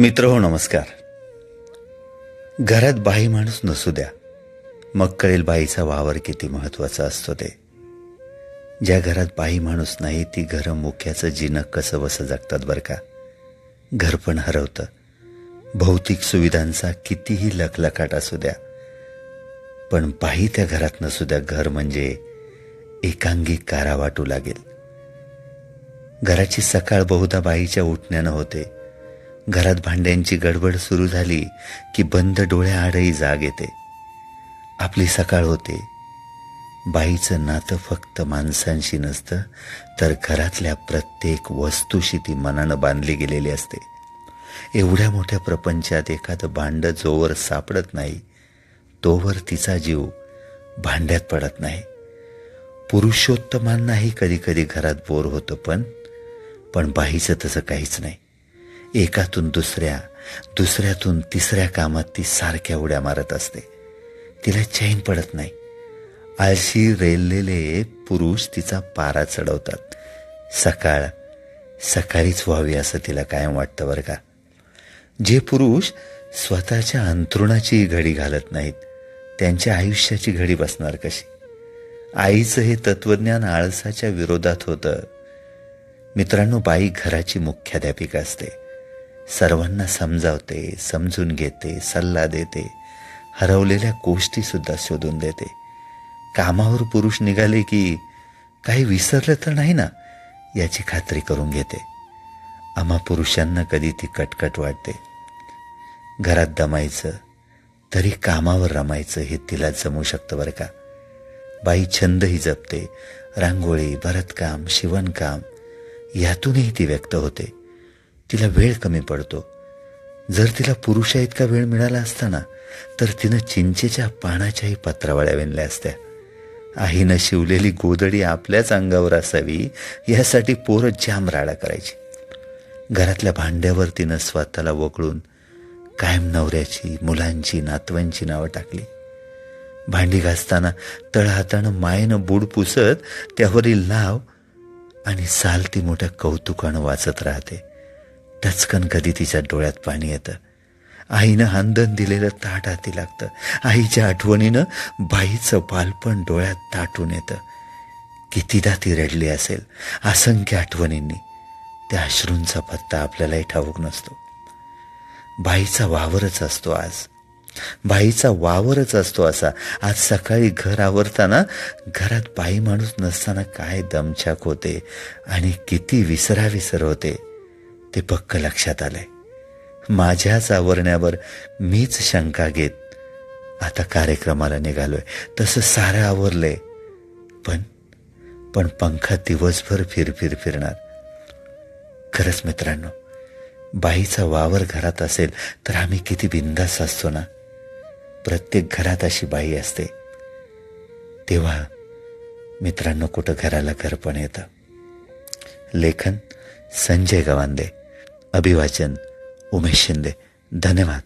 मित्र हो नमस्कार. घरात बाई माणूस नसू द्या. मग कळेल बाईचा वावर किती महत्त्वाचा असतो ते. ज्या घरात बाई माणूस नाही ती घरं मुख्याचं जिनं कसं बसं जगतात बरं का? घर पण हरवतं. भौतिक सुविधांचा कितीही लखलखाट असू द्या. पण बाई त्या घरात नसू द्या घर म्हणजे एकांगी कारा वाटू लागेल. घराची सकाळ बहुधा बाईच्या उठण्यानं होते. घरात भांड्यांची गडबड सुरू झाली की बंद डोळ्याआडही जाग येते. आपली सकाळ होते. बाईचं नातं फक्त माणसांशी नसतं तर घरातल्या प्रत्येक वस्तूशी ती मनानं बांधली गेलेली असते. एवढ्या मोठ्या प्रपंचात एखादं भांड जोवर सापडत नाही तोवर तिचा जीव भांड्यात पडत नाही. पुरुषोत्तमांनाही कधी कधी घरात बोर होतं पण पण बाईचं तसं काहीच नाही. एकातून दुसऱ्या दुसऱ्यातून तिसऱ्या कामात ती सारख्या उड्या मारत असते. तिला चैन पडत नाही. आळशी रेललेले पुरुष तिचा पारा चढवतात. सकाळ सकाळीच व्हावी असं तिला कायम वाटतं बरं का? जे पुरुष स्वतःच्या अंथरुणाची घडी घालत नाहीत त्यांच्या आयुष्याची घडी बसणार कशी? आईचं हे तत्वज्ञान आळसाच्या विरोधात होतं. मित्रांनो बाई घराची मुख्याध्यापिका असते. सर्वांना समजावते समजून घेते सल्ला देते. हरवलेल्या गोष्टीसुद्धा शोधून देते. कामावर पुरुष निघाले की काही विसरलं तर नाही ना? याची खात्री करून घेते. आम्हा पुरुषांना कधी ती कटकट वाटते. घरात दमायचं तरी कामावर रमायचं हे तिला जमू शकतं बरं का? बाई छंदही जपते रांगोळी भरतकाम शिवणकाम यातूनही ती व्यक्त होते. तिला वेळ कमी पडतो. जर तिला पुरुषा इतका वेळ मिळाला असताना तर तिनं चिंचेच्या पानाच्याही पत्रावळ्या विणल्या असत्या. आईनं शिवलेली गोदडी आपल्याच अंगावर असावी यासाठी पोरं जाम राडा करायची. घरातल्या भांड्यावर तिनं स्वतःला वकळून कायम नवऱ्याची मुलांची नातवांची नावं टाकली. भांडी घासताना तळहातानं मायेनं बूड पुसत त्यावरील नाव आणि साल ती मोठ्या कौतुकानं वाचत राहते. टचकन कधी तिच्या डोळ्यात पाणी येतं? आईनं हांदन दिलेलं ताट हाती लागतं. आईच्या आठवणीनं बाईचं बालपण डोळ्यात ताटून येतं. कितीदा ती रडली असेल असंख्य आठवणींनी. त्या अश्रूंचा पत्ता आपल्यालाही ठाऊक नसतो. बाईचा वावरच असतो आज. बाईचा वावरच असतो असा. आज सकाळी घर आवरताना घरात बाई माणूस नसताना काय दमछाक होते आणि किती विसराविसर होते. ते पक्क लक्षात आलंय. माझ्याच आवरण्यावर मीच शंका घेत आता कार्यक्रमाला निघालोय. तसं सारं आवरलंय. पण पण पंखा दिवसभर फिरफिर फिरणार. खरंच मित्रांनो बाईचा वावर घरात असेल तर आम्ही किती बिंदास असतो ना? प्रत्येक घरात अशी बाई असते. तेव्हा मित्रांनो कुठं घराला घर पण येतं? लेखन संजय गवांदे. अभिवाचन उमेश शिंदे धन्यवाद.